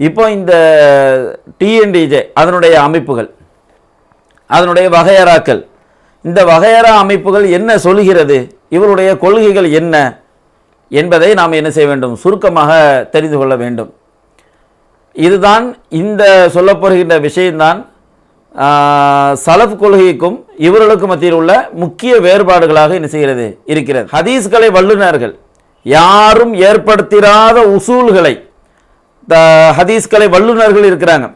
இப்போ இந்த டிஎன்டிஜே அதனுடைய அமைப்புகள் அதனுடைய வகையறாக்கள் இந்த வகையறா அமைப்புகள் என்ன சொல்கிறது இவருடைய கொள்கைகள் என்ன என்பதை நாம் என்ன செய்ய வேண்டும்? சுருக்கமாக தெரிந்து கொள்ள வேண்டும். இதுதான் இந்த சொல்லப்படுகின்ற விஷயம்தான் சலப் சலஃப் கொள்கைக்கும் இவர்களுக்கு மத்தியில் உள்ள முக்கிய வேறுபாடுகளாக என்ன செய்கிறது இருக்கிறது. ஹதீஸ்களை வல்லுநர்கள் யாரும் ஏற்படுத்திராத உசூல்களை த ஹதீஸ்களை வல்லுநர்கள் இருக்கிறாங்க.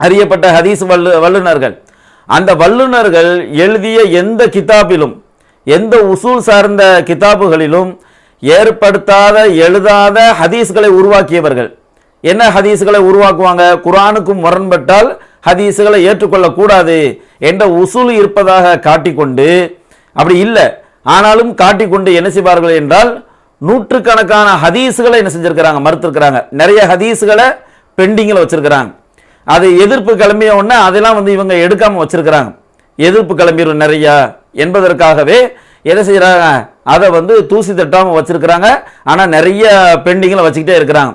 அறியப்பட்ட ஹதீஸ் வல்லு வல்லுநர்கள். அந்த வல்லுநர்கள் எழுதிய எந்த கிதாபிலும் எந்த உசூல் சார்ந்த கிதாபுகளிலும் ஏற்படுத்தாத எழுதாத ஹதீஸ்களை உருவாக்கியவர்கள். என்ன ஹதீஸ்களை உருவாக்குவாங்க? குரானுக்கும் முரண்பட்டால் ஹதீஸ்களை ஏற்றுக்கொள்ளக்கூடாது என்ற உசூல் இருப்பதாக காட்டிக்கொண்டு அப்படி இல்லை. ஆனாலும் காட்டிக்கொண்டு என்ன செய்வார்கள் என்றால் நூற்றுக்கணக்கான ஹதீஸுகளை என்ன செஞ்சுருக்கிறாங்க மறுத்துருக்கிறாங்க. நிறைய ஹதீஸுகளை பெண்டிங்கில் வச்சுருக்கிறாங்க. அது எதிர்ப்பு கிளம்பிய உடனே அதெல்லாம் வந்து இவங்க எடுக்காமல் வச்சுருக்கிறாங்க. எதிர்ப்பு கிளம்பிடும் நிறையா என்பதற்காகவே என்ன செய்கிறாங்க அதை வந்து தூசி தட்டாமல் வச்சுருக்கிறாங்க. ஆனால் நிறைய பெண்டிங்கில் வச்சுக்கிட்டே இருக்கிறாங்க.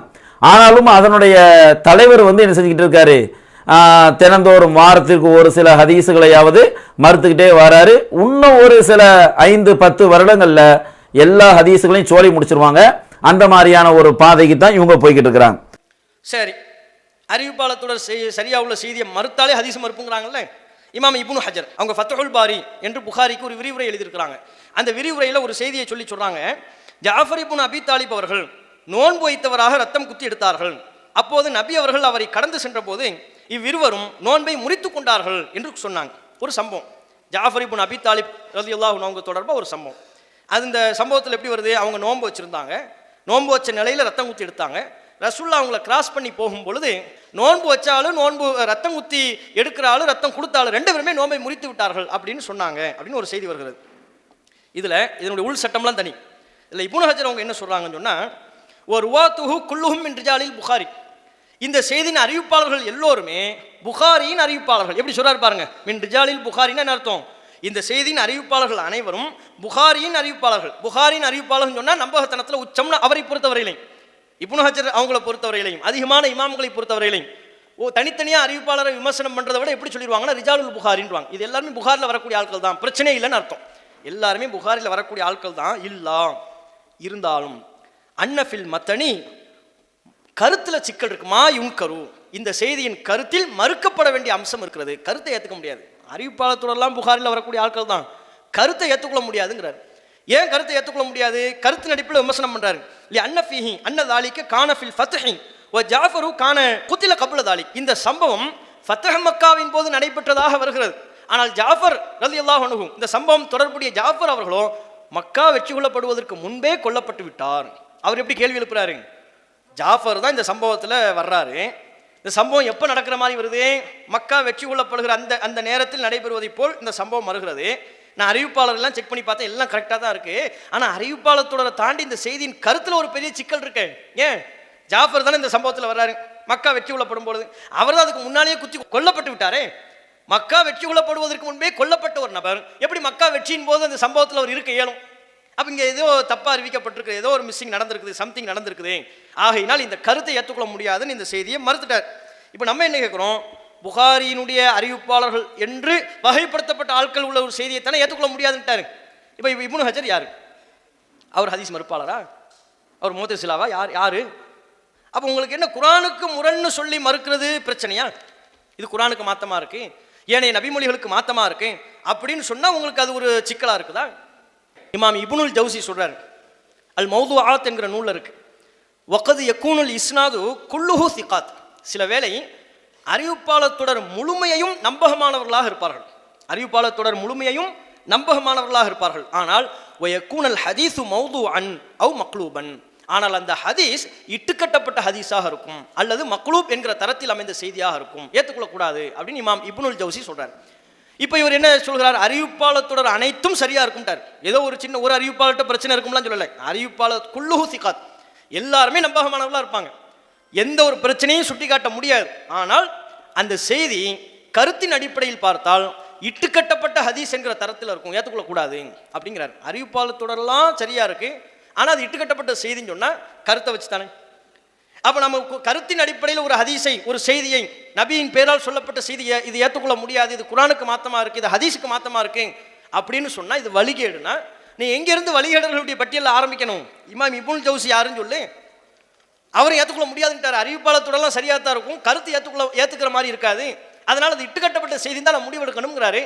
ஆனாலும் அதனுடைய தலைவர் வந்து என்ன செஞ்சுக்கிட்டு இருக்காரு? தினந்தோறும் வாரத்திற்கு ஒரு சில ஹதீஸுகளையாவது மறுத்துக்கிட்டே வராரு. இன்னும் ஒரு சில ஐந்து பத்து வருடங்களில் எல்லா ஹதீஸுகளையும் சோழி முடிச்சிருவாங்க. அந்த மாதிரியான ஒரு பாதைக்கு தான் இவங்க போய்கிட்டு இருக்கிறாங்க. சரி. அறிவிப்பாளத்துடன் செய்ய சரியா உள்ள செய்தியை மறுத்தாலே ஹதீஸ் மறுப்புங்கிறாங்கல்ல? இமாம் இப்னு ஹஜர் அவங்க ஃபத்தஹுல் பாரி என்று புகாரிக்கு ஒரு விரிவுரை எழுதியிருக்கிறாங்க. அந்த விரிவுரையில் ஒரு செய்தியை சொல்லி சொல்கிறாங்க ஜாஃபர் இப்னு அபி தாலிப் அவர்கள் நோன்பு வைத்தவராக ரத்தம் குத்தி எடுத்தார்கள். அப்போது நபி அவர்கள் அவரை கடந்து சென்றபோது இவ்விருவரும் நோன்பை முறித்து கொண்டார்கள் என்று சொன்னாங்க. ஒரு சம்பவம். ஜாஃபர் இப்னு அபி தாலிப் ரலியல்லாஹு அவங்க தொடர்பாக ஒரு சம்பவம். அது இந்த சம்பவத்தில் எப்படி வருது? அவங்க நோன்பு வச்சுருந்தாங்க. நோன்பு வச்ச நிலையில் ரத்தம் குத்தி எடுத்தாங்க. ரசுல்லா அவங்கள கிராஸ் பண்ணி போகும் பொழுது நோன்பு வச்சாலும் நோன்பு ரத்தம் குத்தி எடுக்கிற ஆளு ரத்தம் கொடுத்தாலும் ரெண்டு பேருமே நோன்பை முறித்து விட்டார்கள் அப்படின்னு சொன்னாங்க அப்படின்னு ஒரு செய்தி வருகிறது. இதில் இதனுடைய உள் சட்டம்லாம் தனி. இதில் இப்னு ஹஜர் அவங்க என்ன சொல்கிறாங்கன்னு சொன்னால் ஒரு ருவாத்துஹு குல்லுஹும் மின் ரிஜாலில் புகாரி. இந்த செய்தியின் அறிவிப்பாளர்கள் எல்லோருமே புகாரியின் அறிவிப்பாளர்கள். எப்படி சொல்கிறார் பாருங்க? மின் ரிஜாலில் புகாரின்னு என்ன அர்த்தம்? இந்த செய்தியின் அறிவிப்பாளர்கள் அனைவரும் புகாரியின் அறிவிப்பாளர்கள். புகாரின் அறிவிப்பாளர்கள் சொன்னால் நம்பகத்தனத்தில் உச்சம்னு அவரை பொறுத்தவரையிலையும். இப்னு ஹஜர் அவங்கள பொறுத்தவரையிலையும். அதிகமான இமாம்களை பொறுத்தவரையிலையும். ஓ தனித்தனியாக அறிவிப்பாளரை விமர்சனம் பண்ணுறதை விட எப்படி சொல்லிடுவாங்கன்னா ரிஜாலுல் புகாரின்வாங்க இது எல்லாருமே புகாரில் வரக்கூடிய ஆட்கள் தான். பிரச்சனை இல்லைன்னு அர்த்தம். எல்லாருமே புகாரில் வரக்கூடிய ஆட்கள் தான். இல்லா. இருந்தாலும் அன்னஃபில் மத்தனி கருத்தில் சிக்கல் இருக்குமா யுங்கரு இந்த செய்தியின் கருத்தில் மறுக்கப்பட வேண்டிய அம்சம் இருக்கிறது. கருத்தை ஏற்றுக்க முடியாது. அறிவிப்பாளத்தோடலாம் புகாரில் வரக்கூடிய ஆட்கள் தான் கருத்தை ஏற்றுக்கொள்ள முடியாதுங்கிறார். ஏன் கருத்தை ஏற்றுக்கொள்ள முடியாது? கருத்து நடிப்பில் விமர்சனம் பண்றாரு. இல்லையா அன்னஃபிஹி அன்ன தாலிக்கு கானஃபில் ஃபத்ஹி ஓ ஜாஃபரு கான குத்தில கபுல தாலி இந்த சம்பவம் ஃபத்தஹ மக்காவின் போது நடைபெற்றதாக வருகிறது. ஆனால் ஜாஃபர் ரலி அல்லாஹ் இந்த சம்பவம் தொடர்புடைய ஜாஃபர் அவர்களோ மக்கா வெற்றி கொள்ளப்படுவதற்கு முன்பே கொல்லப்பட்டு விட்டார். அவர் எப்படி கேள்வி எழுப்புறாரு? ஜாஃபர் தான் இந்த சம்பவத்தில் வர்றாரு. இந்த சம்பவம் எப்போ நடக்கிற மாதிரி வருது? மக்கா வெற்றி கொள்ளப்படுகிற அந்த அந்த நேரத்தில் நடைபெறுவதைப் போல் இந்த சம்பவம் வருகிறது. நான் அறிவிப்பாளர்லாம் செக் பண்ணி பார்த்தேன். எல்லாம் கரெக்டாக தான் இருக்குது ஆனால் அறிவிப்பாளத்தோட தாண்டி இந்த செய்தியின் கருத்தில் ஒரு பெரிய சிக்கல் இருக்கு. ஏன்? ஜாஃபர் தானே இந்த சம்பவத்தில் வர்றாரு. மக்கா வெற்றி கொள்ளப்படும் பொழுது. அவர் தான் அதுக்கு முன்னாலேயே குத்தி கொல்லப்பட்டு விட்டாரே. மக்கா வெற்றி கொள்ளப்படுவதற்கு முன்பே கொல்லப்பட்ட ஒரு நபர். எப்படி மக்கா வெற்றியின் போது அந்த சம்பவத்தில் அவர் இருக்க இயலும்? அப்போ இங்கே ஏதோ தப்பாக அறிவிக்கப்பட்டிருக்கு ஏதோ ஒரு மிஸ்ஸிங் நடந்திருக்குது சம்திங் நடந்திருக்குது ஆகையினால் இந்த கருத்தை ஏற்றுக்கொள்ள முடியாதுன்னு இந்த செய்தியை மறுத்துட்டார் இப்போ நம்ம என்ன கேட்குறோம் புகாரியினுடைய அறிவிப்பாளர்கள் என்று வகைப்படுத்தப்பட்ட ஆட்கள் உள்ள ஒரு செய்தியை தானே ஏற்றுக்கொள்ள முடியாதுன்ட்டாரு இப்போ இப்னு ஹஜர் யார் அவர் ஹதீஸ் மறுப்பாளரா அவர் மோதசிலாவா யார் யார் அப்போ உங்களுக்கு என்ன குரானுக்கு முரண்னு சொல்லி மறுக்கிறது பிரச்சனையா இது குரானுக்கு மாத்தமாக இருக்குது ஏனைய நபிமொழிகளுக்கு மாத்தமாக இருக்குது அப்படின்னு சொன்னால் உங்களுக்கு அது ஒரு சிக்கலாக இருக்குதா இமாம் இபுனுல் ஜவுசி சொல்கிறார் அல் மௌது ஆத் என்கிற நூலில் இருக்குது ஒக்கது யக்கூனுல் இஸ்னாது குல்லுஹு சிகாத். சில வேளை அறிவிப்பாளர் தொடர் முழுமையையும் நம்பகமானவர்களாக இருப்பார்கள். அறிவிப்பாளர் தொடர் முழுமையையும் நம்பகமானவர்களாக இருப்பார்கள். ஆனால் ஒயக்கூனல் ஹதீஸு மௌது அன் அவ் மக்ளூபன் ஆனால் அந்த ஹதீஸ் இட்டுக்கட்டப்பட்ட ஹதீஸாக இருக்கும். அல்லது மக்ளூப் என்கிற தரத்தில் அமைந்த செய்தியாக இருக்கும். ஏற்றுக்கொள்ளக்கூடாது அப்படின்னு இமாம் இப்னுல் ஜவுசி சொல்கிறார் இப்போ இவர் என்ன சொல்கிறார்? அறிவிப்பாளர் தொடர் அனைத்தும் சரியாக இருக்கும்ட்டார். ஏதோ ஒரு சின்ன ஒரு அறிவிப்பாளர்கிட்ட பிரச்சனை இருக்கும்லாம் சொல்லலை. அறிவிப்பாளர் குல்லுஹு சிகாத் எல்லாருமே நம்பகமானவர்களாக இருப்பாங்க. எந்த ஒரு பிரச்சனையும் சுட்டிக்காட்ட முடியாது. ஆனால் அந்த செய்தி கருத்தின் அடிப்படையில் பார்த்தால் இட்டுக்கட்டப்பட்ட ஹதீஸ் என்கிற தரத்தில் இருக்கும். ஏற்றுக்கொள்ளக்கூடாது அப்படிங்கிறார். அறிவிப்பாளர் தொடரெல்லாம் சரியாக இருக்குது ஆனால் அது இட்டுக்கட்டப்பட்ட செய்தின்னு சொன்னால் கருத்தை வச்சு தானே அப்போ நம்ம கு- கருத்தின் அடிப்படையில் ஒரு ஹதீஸை ஒரு செய்தியை நபியின் பேரால் சொல்லப்பட்ட செய்தியை இது ஏற்றுக்கொள்ள முடியாது இது குரானுக்கு மாத்தமாக இருக்குது இது ஹதீஸுக்கு மாத்தமாக இருக்கு அப்படின்னு சொன்னால் இது வழிகேடுனா நீ எங்கேருந்து வழிகேடர்களுடைய பட்டியலில் ஆரம்பிக்கணும்? இமாம் இபுல் ஜவுசி யாருன்னு சொல்லு. அவரை ஏற்றுக்கொள்ள முடியாதுன்ட்டார். அறிவிப்பாளத்தோடலாம் சரியாக தான் இருக்கும். கருத்து ஏற்றுக்கொள்ள ஏற்றுக்கிற மாதிரி இருக்காது. அதனால் அது இட்டுக்கட்டப்பட்ட செய்தி தான் நான் முடிவெடுக்கணுங்கிறாரு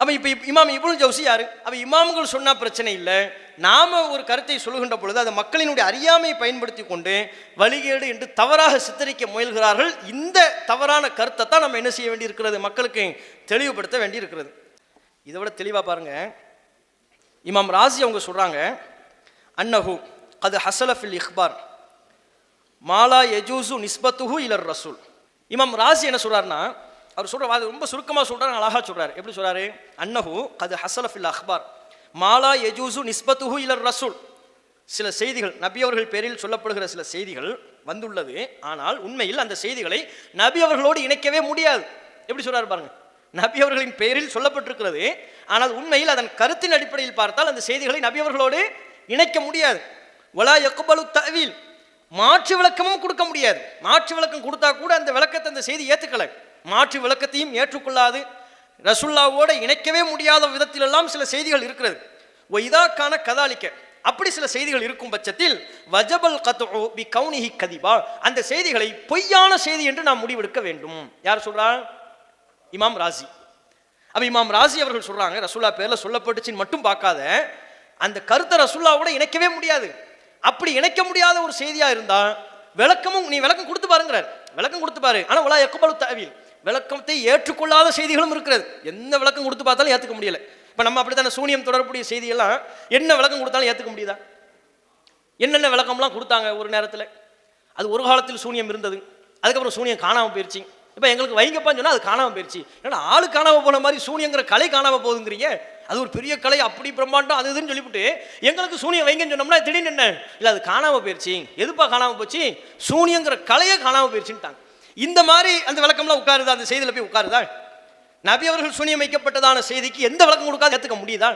அப்போ இப்போ இமாம் இபுல் ஜவுசி யாரு? அப்போ இமாம்கள் சொன்னால் பிரச்சனை இல்லை. நாம் ஒரு கருத்தை சொல்லுகின்ற பொழுது அதை மக்களினுடைய அறியாமையை பயன்படுத்தி கொண்டு வழிகேடு என்று தவறாக சித்தரிக்க முயல்கிறார்கள். இந்த தவறான கருத்தை தான் நம்ம என்ன செய்ய வேண்டியிருக்கிறது? மக்களுக்கு தெளிவுபடுத்த வேண்டியிருக்கிறது. இதை விட தெளிவாக பாருங்கள் இமாம் ராசி அவங்க சொல்கிறாங்க அன்னஹு அது ஹசலஃபில் இஹ்பார் மாலா எஜூசு நிஸ்பத்துஹு இலர் ரசூல். இமாம் ராசி என்ன சொல்கிறாருன்னா அவர் சொல்கிற அது ரொம்ப சுருக்கமாக சொல்கிறார் அழகாக சொல்கிறார் எப்படி சொல்கிறாரு அன்னஹு அது ஹசலஃபில் அஹ்பார். மாலா எஜூசு நிஸ்பத்துஹு இலர் ரசூல். சில செய்திகள் நபி அவர்கள் பேரில் சொல்லப்படுகிற சில செய்திகள் வந்துள்ளது. ஆனால் உண்மையில் அந்த செய்திகளை நபி அவர்களோடு இணைக்கவே முடியாது. எப்படி சொல்றாரு பாருங்க. நபி அவர்களின் பெயரில் சொல்லப்பட்டிருக்கிறது. ஆனால் உண்மையில் அதன் கருத்தின் அடிப்படையில் பார்த்தால் அந்த செய்திகளை நபி அவர்களோடு இணைக்க முடியாது. வலா எக்குபலு தவில் மாற்று விளக்கமும் கொடுக்க முடியாது. மாற்று விளக்கம் கொடுத்தா கூட அந்த விளக்கத்தை அந்த செய்தி ஏற்றுக்கலை மாற்று விளக்கத்தையும் ஏற்றுக்கொள்ளாது. ரசுல்லாவோட இணைக்கவே முடியாத விதத்திலெல்லாம் சில செய்திகள் இருக்கிறது. ஒய்தாக்கான கதாலிக்க. அப்படி சில செய்திகள் இருக்கும் பட்சத்தில் வஜபல் கத்து பி கவுனிஹி கதிபா. அந்த செய்திகளை பொய்யான செய்தி என்று நாம் முடிவெடுக்க வேண்டும். யார் சொல்றா இமாம் ராசி. அப்ப இமாம் ராசி அவர்கள் சொல்றாங்க ரசுல்லா பேர்ல சொல்லப்பட்டுச்சுன்னு மட்டும் பார்க்காத அந்த கருத்தை ரசுல்லாவோட இணைக்கவே முடியாது. அப்படி இணைக்க முடியாத ஒரு செய்தியா இருந்தா விளக்கமும் நீ விளக்கம் கொடுத்து பாருங்கிறார். விளக்கம் கொடுத்து பாரு. ஆனா உலா எக்கபலு தவில் விளக்கத்தை ஏற்றுக்கொள்ளாத செய்திகளும் இருக்கிறது. எந்த விளக்கம் கொடுத்து பார்த்தாலும் ஏற்றுக்க முடியலை. இப்போ நம்ம அப்படித்தான சூனியம் தொடர்புடைய செய்தியெல்லாம் என்ன விளக்கம் கொடுத்தாலும் ஏற்றுக்க முடியுதா? என்னென்ன விளக்கம்லாம் கொடுத்தாங்க ஒரு நேரத்தில்? அது ஒரு காலத்தில் சூனியம் இருந்தது. அதுக்கப்புறம் சூனியம் காணாமல் போயிடுச்சு இப்போ எங்களுக்கு வைங்கப்பான்னு சொன்னால் அது காணாமல் போயிடுச்சு ஏன்னா ஆளு காணாமல் போன மாதிரி சூனியங்கிற கலை காணாமல் போகுதுங்கிறீங்க. அது ஒரு பெரிய கலை அப்படி பிரம்மாண்டம் அது இதுன்னு சொல்லிவிட்டு எங்களுக்கு சூனியம் வைங்கன்னு சொன்னோம்னா திடீர்னு என்ன? இல்லை அது காணாமல் போயிடுச்சு எதுப்பா காணாமல் போச்சு? சூனியங்கிற கலையே காணாமல் போயிடுச்சுன்ட்டாங்க இந்த மாதிரி அந்த விளக்கம்லாம் உட்காருதா? அந்த செய்தியில் போய் உட்காருதா? நபி அவர்கள் சுனியமைக்கப்பட்டதான செய்திக்கு எந்த விளக்கம் கொடுக்காத ஏற்றுக்க முடியுதா?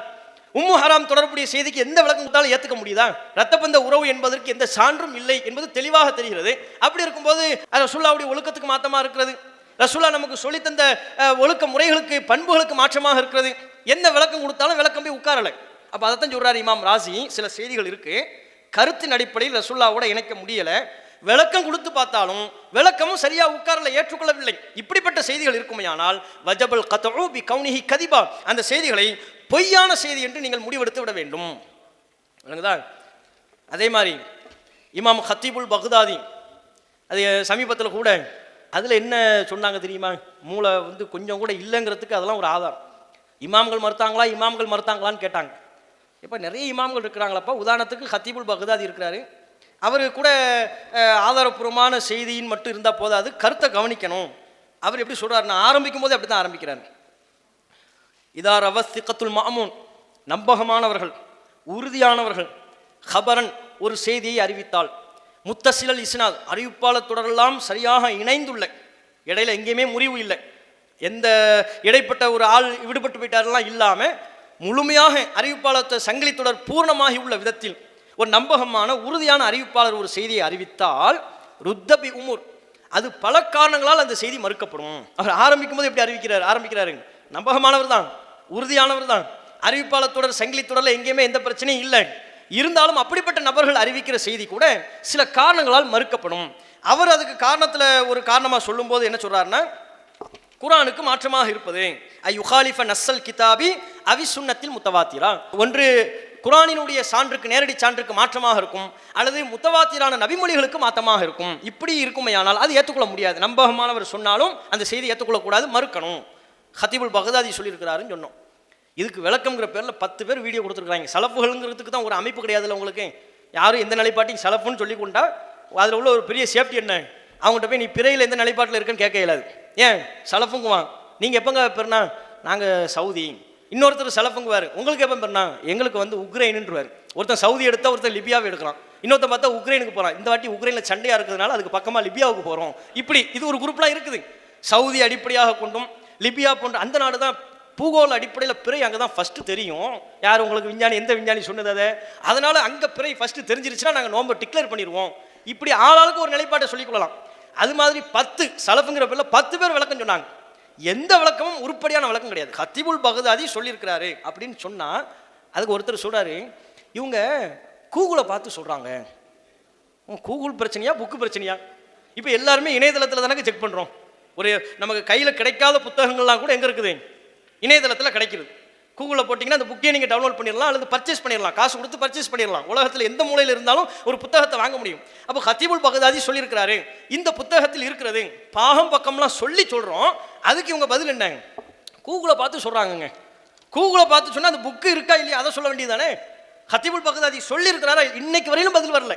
உம்மு ஹராம் தொடர்புடைய செய்திக்கு எந்த விளக்கம் கொடுத்தாலும் ஏற்றுக்க முடியுதா? ரத்தப்பந்த உறவு என்பதற்கு எந்த சான்றும் இல்லை என்பது தெளிவாக தெரிகிறது. அப்படி இருக்கும்போது அது ரசுல்லாவுடைய ஒழுக்கத்துக்கு மாற்றமாக இருக்கிறது? ரசுல்லா நமக்கு சொல்லித்தந்த ஒழுக்க முறைகளுக்கு பண்புகளுக்கு மாற்றமாக இருக்கிறது. எந்த விளக்கம் கொடுத்தாலும் விளக்கம் போய் உட்காரலை. அப்போ அதைத்தான் சொல்கிறார் இமாம் ராசி. சில செய்திகள் இருக்குது கருத்தின் அடிப்படையில் ரசுல்லாவோட இணைக்க முடியலை. விளக்கம் கொடுத்து பார்த்தாலும் விளக்கமும் சரியாக உட்காரல ஏற்றுக்கொள்ளவில்லை. இப்படிப்பட்ட செய்திகள் இருக்குமையானால் வஜபல் கத்தூ பி கவுனிஹி கதிபா. அந்த செய்திகளை பொய்யான செய்தி என்று நீங்கள் முடிவெடுத்து விட வேண்டும். விளங்குதா அதே மாதிரி இமாம் ஹத்தீபுல் பகுதாதி அது சமீபத்தில் கூட அதில் என்ன சொன்னாங்க தெரியுமா? மூளை வந்து கொஞ்சம் கூட இல்லைங்கிறதுக்கு அதெல்லாம் ஒரு ஆதாரம். இமாம்கள் மறுத்தாங்களா? இமாம்கள் மறுத்தாங்களான்னு கேட்டாங்க. இப்போ நிறைய இமாம்கள் இருக்கிறாங்களப்பா. உதாரணத்துக்கு ஹத்தீபுல் பகுதாதி இருக்கிறாரு. அவர் கூட ஆதாரப்பூர்வமான செய்தியின் மட்டும் இருந்தால் போதாது கருத்தை கவனிக்கணும். அவர் எப்படி சொல்றாருன்னா ஆரம்பிக்கும் போது அப்படி தான் ஆரம்பிக்கிறார். இதா ரவஸ்திகத்துல் மாமூன். நம்பகமானவர்கள் உறுதியானவர்கள் ஹபரன் ஒரு செய்தியை அறிவித்தால் முத்தசிலல் இஸ்னாத் அறிவிப்பாளர் தொடரெல்லாம் சரியாக இணைந்துள்ள. இடையில எங்கேயுமே முறிவு இல்லை. எந்த இடைப்பட்ட ஒரு ஆள் விடுபட்டு போயிட்டாரெல்லாம் இல்லாமல் முழுமையாக அறிவிப்பாளர் சங்கிலி தொடர் பூர்ணமாகி உள்ள விதத்தில் ஒரு நம்பகமான உறுதியான அறிவிப்பாளர் ஒரு செய்தியை அறிவித்தால் ருத்தபி உமுர் அது பல காரணங்களால் அந்த செய்தி மறுக்கப்படும். அவர் ஆரம்பிக்கும் போது எப்படி அறிவிக்கிறார் ஆரம்பிக்கிறாரு நம்பகமானவர் தான் உறுதியானவர் தான். அறிவிப்பாளர் தொடர் சங்கிலி தொடரில் எங்கேயுமே எந்த பிரச்சனையும் இல்லை. இருந்தாலும் அப்படிப்பட்ட நபர்கள் அறிவிக்கிற செய்தி கூட சில காரணங்களால் மறுக்கப்படும். அவர் அதுக்கு காரணத்தில் ஒரு காரணமாக சொல்லும்போது என்ன சொல்கிறாருன்னா குரானுக்கு மாற்றமாக இருப்பது. ஐ யுகாலிஃப நஸ்ஸல் கிதாபி அவி சுன்னத்தில் முத்தவாத்திரா. ஒன்று குரானினுடைய சான்றுக்கு நேரடி சான்றுக்கு மாற்றமாக இருக்கும் அல்லது முத்தவாத்திரான நபிமொழிகளுக்கு மாற்றமாக இருக்கும். இப்படி இருக்குமையானால் அது ஏற்றுக்கொள்ள முடியாது. நம்பகமானவர் சொன்னாலும் அந்த செய்தி ஏற்றுக்கொள்ளக்கூடாது மறுக்கணும். ஹத்தீபுல் பகதாதி சொல்லியிருக்கிறாருன்னு சொன்னோம். இதுக்கு விளக்கங்கிற பேரில் பத்து பேர் வீடியோ கொடுத்துருக்காங்க சலப்புகள்ங்கிறதுக்கு தான் ஒரு அமைப்பு கிடையாதுல்ல உங்களுக்கு. யாரும் எந்த நிலைப்பாட்டையும் சலப்புன்னு சொல்லி கொண்டா அதில் உள்ள ஒரு பெரிய சேஃப்டி என்ன? அவங்ககிட்ட போய் நீ பிறையில் எந்த நிலைப்பாட்டில் இருக்குன்னு கேட்க இயலாது. ஏன்? சலப்புங்குவான் நீங்கள் எப்போங்க பெருனா? நாங்கள் சவுதி. இன்னொருத்தர் சலப்புங்குவார். உங்களுக்கு எப்போ பண்ணா எங்களுக்கு வந்து உக்ரைனுன்றவார். ஒருத்தன் சவுதி எடுத்தா ஒருத்தன் லிபியாவை எடுக்கிறான் இன்னொருத்தன் பார்த்தா உக்ரைனுக்கு போகிறான் இந்த வாட்டி உக்ரைனில் சண்டையாக இருக்கிறதுனால அதுக்கு பக்கமாக லிபியாவுக்கு போகிறோம் இப்படி இது ஒரு குரூப்லாம் இருக்குது. சவுதி அடிப்படையாக கொண்டும் லிபியா போன்ற அந்த நாடு தான் பூகோள அடிப்படையில் பிறை அங்கே தான் ஃபஸ்ட்டு தெரியும். யார் உங்களுக்கு விஞ்ஞானி எந்த விஞ்ஞானி சொன்னது அதை? அதனால் அங்கே பிறை ஃபஸ்ட்டு தெரிஞ்சிருச்சுன்னா நாங்கள் நோம்பை டிக்ளேர் பண்ணிடுவோம் இப்படி ஆளாளுக்கு ஒரு நிலைப்பாட்டை சொல்லிக்கொள்ளலாம் அது மாதிரி பத்து சலப்புங்கிற பேரில் பத்து பேர் விளக்கம் சொன்னாங்க. எந்த விளக்கமும் உருப்படியான விளக்கம் கிடையாது. ஹத்திபுல் பகதாதி சொல்லியிருக்கிறாரு அப்படின்னு சொன்னால் அதுக்கு ஒருத்தர் சொல்கிறாரு இவங்க கூகுளை பார்த்து சொல்கிறாங்க கூகுள் பிரச்சனையா புக்கு பிரச்சனையா? இப்போ எல்லாருமே இணையதளத்தில் தானே செக் பண்ணுறோம் ஒரு நமக்கு கையில் கிடைக்காத புத்தகங்கள்லாம் கூட எங்கே இருக்குது? இணையதளத்தில் கிடைக்கிறது கூகுளில் போட்டிங்கன்னா அந்த புக்கையை நீங்கள் டவுன்லோட் பண்ணிடலாம் அல்லது பர்ச்சேஸ் பண்ணிடலாம். காசு கொடுத்து பர்ச்சேஸ் பண்ணிடலாம். உலகத்தில் எந்த மூலையில் இருந்தாலும் ஒரு புத்தகத்தை வாங்க முடியும். அப்போ ஹத்தீபுல் பகதாதி சொல்லியிருக்கிறாரு இந்த புத்தகத்தில் இருக்கிறது பாகம் பக்கம்லாம் சொல்லி சொல்கிறோம் அதுக்கு இவங்க பதில் என்ன கூகுளை பார்த்து சொல்கிறாங்கங்க கூகுளை பார்த்து சொன்னால் அந்த புக்கு இருக்கா இல்லையா? அதை சொல்ல வேண்டியதானே ஹத்திபுல் பகதாதி சொல்லியிருக்கிறாரா? இன்னைக்கு வரையிலும் பதில் வரல.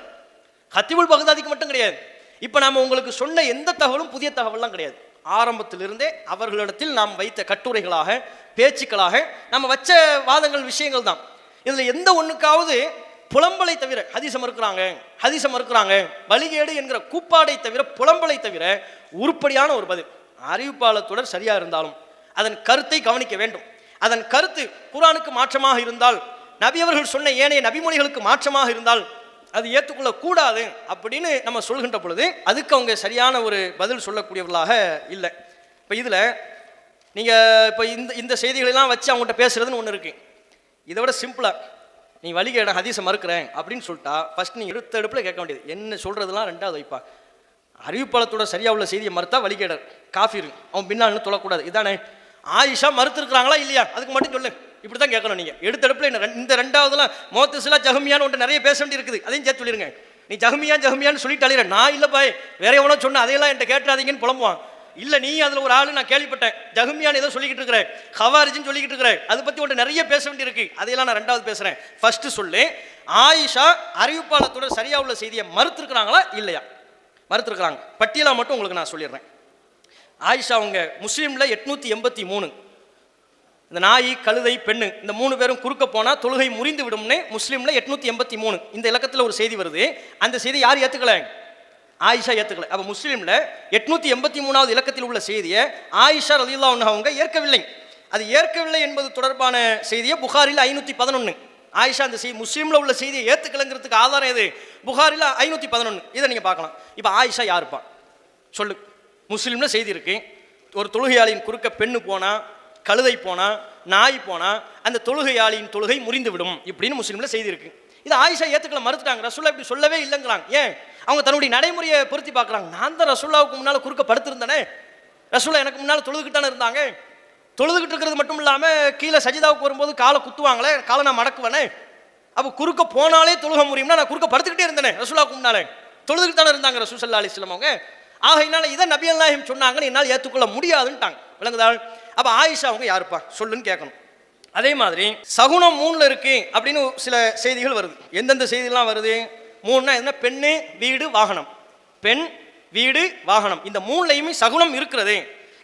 ஹத்திபுல் பகதாதிக்கு மட்டும் கிடையாது. இப்போ நாம் உங்களுக்கு சொன்ன எந்த தகவலும் புதிய தகவல்லாம் கிடையாது. ஆரம்பத்திலிருந்தே அவர்களிடத்தில் நாம் வைத்த கட்டுரைகளாக பேச்சுக்களாக நம்ம வச்ச வாதங்கள் விஷயங்கள் தான். இதில் எந்த ஒன்றுக்காவது புலம்பலை தவிர ஹதிசம் இருக்கிறாங்க ஹதிசம் இருக்கிறாங்க வழிகேடு என்கிற கூப்பாடை தவிர புலம்பலை தவிர உருப்படியான ஒரு பதில். அறிவிப்பாளத்துடன் சரியாக இருந்தாலும் அதன் கருத்தை கவனிக்க வேண்டும். அதன் கருத்து குரானுக்கு மாற்றமாக இருந்தால் நபி அவர்கள் சொன்ன ஏனைய நபிமொழிகளுக்கு மாற்றமாக இருந்தால் அது ஏற்றுக்கொள்ள கூடாது அப்படின்னு நம்ம சொல்கின்ற பொழுது அதுக்கு அவங்க சரியான ஒரு பதில் சொல்லக்கூடியவர்களாக இல்லை. இப்போ இதில் நீங்கள் இப்போ இந்த இந்த செய்திகளெல்லாம் வச்சு அவங்ககிட்ட பேசுகிறதுன்னு ஒன்று இருக்குது இதை விட சிம்பிளாக நீ வழிகேட ஹதீஸை மறுக்கிறேன் அப்படின்னு சொல்லிட்டா ஃபர்ஸ்ட் நீ எடுத்த எடுப்பில் கேட்க வேண்டியது. என்ன சொல்கிறதுலாம் ரெண்டாவது வைப்பா. அறிவிப்பாளத்தோட சரியா உள்ள செய்தியை மறுத்தா வழிகேடர் காஃபிரு அவன் பின்னால்னு தொழக்கூடாது. இதானே? ஆயிஷா மறுத்துருக்குறாங்களா இல்லையா? அதுக்கு மட்டும் சொல்லு. இப்படி தான் கேட்கணும் நீங்கள் எடுத்தடுப்பில் என்ன இந்த ரெண்டாவதுலாம் மோத்தசிலா ஜஹமியான்னு ஒன்று நிறைய பேச வேண்டி இருக்குது அதையும் சேர்த்து சொல்லிருங்க. நீ ஜஹமியா ஜஹமியான்னு சொல்லிட்டு அழிற நான் இல்லை பாய் வேற எவனோ சொன்ன அதையெல்லாம் என்கிட்ட கேட்டுறாதீங்கன்னு புலம்புவான். இல்லை நீ அதில் ஒரு ஆளு நான் கேள்விப்பட்டேன். ஜஹமியான்னு ஏதோ சொல்லிக்கிட்டு இருக்கிறேன் ஹவாரிஜின்னு சொல்லிக்கிட்டு இருக்கிறேன் அதை பற்றி ஒன்று நிறைய பேச வேண்டியிருக்கு. அதையெல்லாம் நான் ரெண்டாவது பேசுகிறேன் ஃபஸ்ட்டு சொல்லு ஆயிஷா அறிவிப்பாளத்தோட சரியாக உள்ள செய்தியை மறுத்துருக்குறாங்களா இல்லையா? மறுத்துருக்குறாங்க. பட்டியலாக மட்டும் உங்களுக்கு நான் சொல்லிடுறேன். ஆயிஷா அவங்க முஸ்லீமில் எட்நூற்றி எண்பத்தி மூணு. இந்த நாய் கழுதை பெண்ணு இந்த மூணு பேரும் குறுக்க போனால் தொழுகை முறிந்து விடும்னு முஸ்லீமில் எட்நூற்றி எண்பத்தி மூணு. இந்த இலக்கத்தில் ஒரு செய்தி வருது. அந்த செய்தி யார் ஏற்றுக்கல ஆயிஷா ஏற்றுக்கல அப்போ முஸ்லீமில் எட்நூற்றி எண்பத்தி மூணாவது இலக்கத்தில் உள்ள செய்தியை ஆயிஷா ரலில்லா அவங்க ஏற்கவில்லை. அது ஏற்கவில்லை என்பது தொடர்பான செய்தியை புகாரில் ஐநூற்றி பதினொன்று ஆயிஷா அந்த செய்தி முஸ்லீமில் உள்ள செய்தியை ஏற்றுக்கலங்கிறதுக்கு ஆதாரம் எது? புகாரில் ஐநூற்றி பதினொன்று இதை நீங்கள் பார்க்கலாம். இப்போ ஆயிஷா யாருப்பா சொல்லு. முஸ்லீமில் செய்தி இருக்கு. ஒரு தொழுகையாளியின் குறுக்க பெண்ணு போனால் கழுதை போனால் நாய் போனால் அந்த தொழுகையாளியின் தொழுகை முறிந்து விடும் இப்படின்னு முஸ்லீமில் செய்தி இருக்கு. இது ஆயிஷா ஏற்றுக்கலாம் மறுத்துட்டாங்க. ரசுல்லா இப்படி சொல்லவே இல்லைங்கிறாங்க. ஏன்? அவங்க தன்னுடைய நடைமுறையை பொருத்தி பார்க்குறாங்க. நான் தான் ரசுல்லாவுக்கு முன்னால் குறுக்க படுத்திருந்தேனே. ரசுல்லா எனக்கு முன்னால் தொழுதுகிட்டு தானே இருந்தாங்க. தொழுதுகிட்டு இருக்கிறது மட்டும் இல்லாமல் கீழே சஜிதாவுக்கு வரும்போது காலை குத்துவாங்களே காலை நான் மடக்குவேனே. அப்போ குறுக்க போனாலே தொழுக முடியும்னா நான் குறுக்க படுத்துக்கிட்டே இருந்தேனே ரசூலாவுக்கு முன்னாலே. தொழுதுகிட்டு தானே இருந்தாங்க ரசூசல்லா அலிஸ்லாம் அவங்க. என்னால் இதை நபி அல்லாஹிம் சொன்னாங்கன்னு என்னால் ஏற்றுக்கொள்ள முடியாதுன்ட்டாங்க. விளங்குதாள் அப்போ ஆயிஷா அவங்க யாருப்பா? சொல்லுன்னு கேட்கணும். அதே மாதிரி சகுனம் மூணில் இருக்கு அப்படின்னு சில செய்திகள் வருது. எந்தெந்த செய்திலாம் வருது? மூணுனா என்ன பெண்ணு வீடு வாகனம். பெண் வீடு வாகனம். இந்த மூணுலையுமே சகுனம் இருக்கிறது.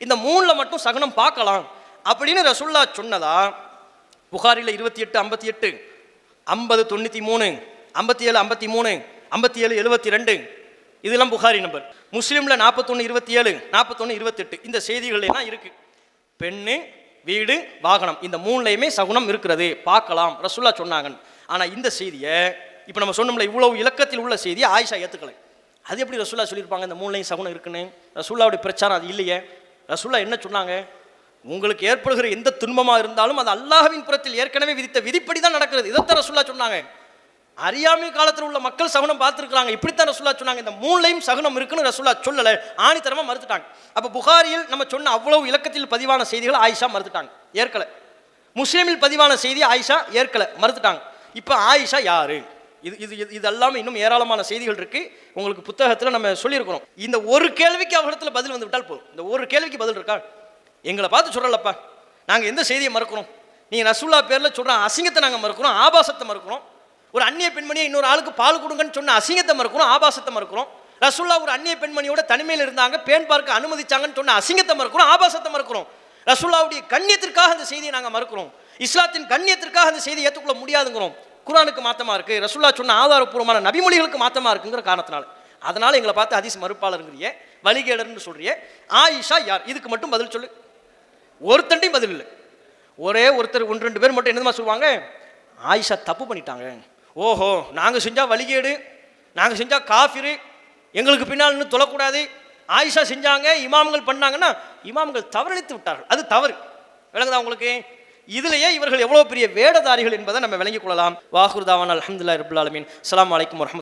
இந்த மூணில் மட்டும் சகுனம் பார்க்கலாம். அப்படின்னு ரசுல்லா சொன்னதா? புகாரில் இருபத்தி எட்டு ஐம்பத்தி எட்டு ஐம்பது தொண்ணூற்றி மூணு ஐம்பத்தி ஏழு ஐம்பத்தி மூணு ஐம்பத்தி ஏழு எழுபத்தி ரெண்டு. இதெல்லாம் புகாரி நம்பர். முஸ்லீமில் நாற்பத்தொன்று இருபத்தி ஏழு நாற்பத்தொன்று இருபத்தெட்டு இந்த செய்திகள் எல்லாம் இருக்குது பெண்ணு வீடு வாகனம். இந்த மூணுலையுமே சகுனம் இருக்கிறது. பார்க்கலாம். ரசுல்லா சொன்னாங்க ஆனால் இந்த செய்தியை இப்போ நம்ம சொன்னோம்ல இவ்வளவு இலக்கத்தில் உள்ள செய்தியை ஆயிஷா ஏற்றுக்கலை அது எப்படி ரசுல்லா சொல்லியிருப்பாங்க இந்த மூணுலையும் சகுனம் இருக்குன்னு? ரசுல்லாவுடைய பிரச்சாரம் அது இல்லையே. ரசுல்லா என்ன சொன்னாங்க? உங்களுக்கு ஏற்படுகிற எந்த துன்பமாக இருந்தாலும் அது அல்லாஹ்வின் புறத்தில் ஏற்கனவே விதித்த விதிப்படி தான் நடக்கிறது. இதைத்தான் ரசுல்லா சொன்னாங்க. அறியாமை காலத்தில் உள்ள மக்கள் சகுனம் பார்த்துருக்காங்க இப்படித்தான் ரசுல்லா சொன்னாங்க. இந்த மூணுலையும் சகுனம் இருக்குன்னு ரசுல்லா சொல்லலை. ஆணித்தரமாக மறுத்துட்டாங்க. அப்போ புகாரியில் நம்ம சொன்ன அவ்வளவு இலக்கத்தில் பதிவான செய்திகள் ஆயிஷா மறுத்துட்டாங்க. ஏற்கலை. முஸ்லீமில் பதிவான செய்தி ஆயிஷா ஏற்கலை. மறுத்துட்டாங்க. இப்போ ஆயிஷா யாரு? இது இது இது இதெல்லாமே இன்னும் ஏராளமான செய்திகள் இருக்கு. உங்களுக்கு புத்தகத்தில் நம்ம சொல்லியிருக்கிறோம். இந்த ஒரு கேள்விக்கு அவரிடத்துல பதில் வந்து விட்டால் போதும். இந்த ஒரு கேள்விக்கு பதில் இருக்கா? எங்களை பார்த்து சொல்லலப்பா நாங்கள் எந்த செய்தியை மறுக்கிறோம் நீங்கள் ரசூல்லா பேரில் சொல்கிற அசிங்கத்தை நாங்கள் மறுக்கிறோம் ஆபாசத்தை மறுக்கிறோம் ஒரு அந்நிய பெண்மணியை இன்னொரு ஆளுக்கு பால் கொடுங்கன்னு சொன்ன அசிங்கத்தை மறுக்கிறோம் ஆபாசத்தை மறுக்கிறோம் ரசூல்லா ஒரு அந்நிய பெண்மணியோட தனிமையில் இருந்தாங்க பேன் பார்க்க அனுமதிச்சாங்கன்னு சொன்ன அசிங்கத்தை மறுக்கிறோம் ஆபாசத்தை மறுக்கிறோம் ரசூல்லாவுடைய கண்ணியத்திற்காக அந்த செய்தியை நாங்கள் மறுக்கிறோம் இஸ்லாத்தின் கண்ணியத்திற்காக அந்த செய்தியை ஏற்றுக்கொள்ள முடியாதுங்கிறோம். குரானுக்கு மாத்தமாக இருக்குது ரசூல்லா சொன்ன ஆதாரப்பூர்வமான நபிமொழிகளுக்கு மாத்தமாக இருக்குங்கிற காரணத்தினால. அதனால் எங்களை பார்த்து ஹதீஸ் மறுப்பாளருங்கிறிய வழிகேடர்னு சொல்கிறிய ஆயிஷா யார்? இதுக்கு மட்டும் பதில் சொல்லு. ஒருத்தண்டையும் பதில் இல்லை. ஒரே ஒருத்தர் ஒன்று ரெண்டு பேர் மட்டும் என்னதுமா சொல்லுவாங்க? ஆயிஷா தப்பு பண்ணிட்டாங்க. ஓஹோ நாங்கள் செஞ்சால் வழிகேடு நாங்கள் செஞ்சால் காஃபிரு எங்களுக்கு பின்னால் இன்னும் தொழக்கூடாது. ஆயிஷா செஞ்சாங்க இமாம்கள் பண்ணாங்கன்னா இமாம்கள் தவறளித்து விட்டார்கள். அது தவறு. விளங்குதா உங்களுக்கு? இதுலயே இவர்கள் எவ்வளோ பெரிய வேடதாரிகள் என்பதை நம்ம விளங்கிக் கொள்ளலாம். வாகுர்தாவான் அலமதுல்லா ரபுல்லாலமின் அலாம் வலைக்கம் வரமத்து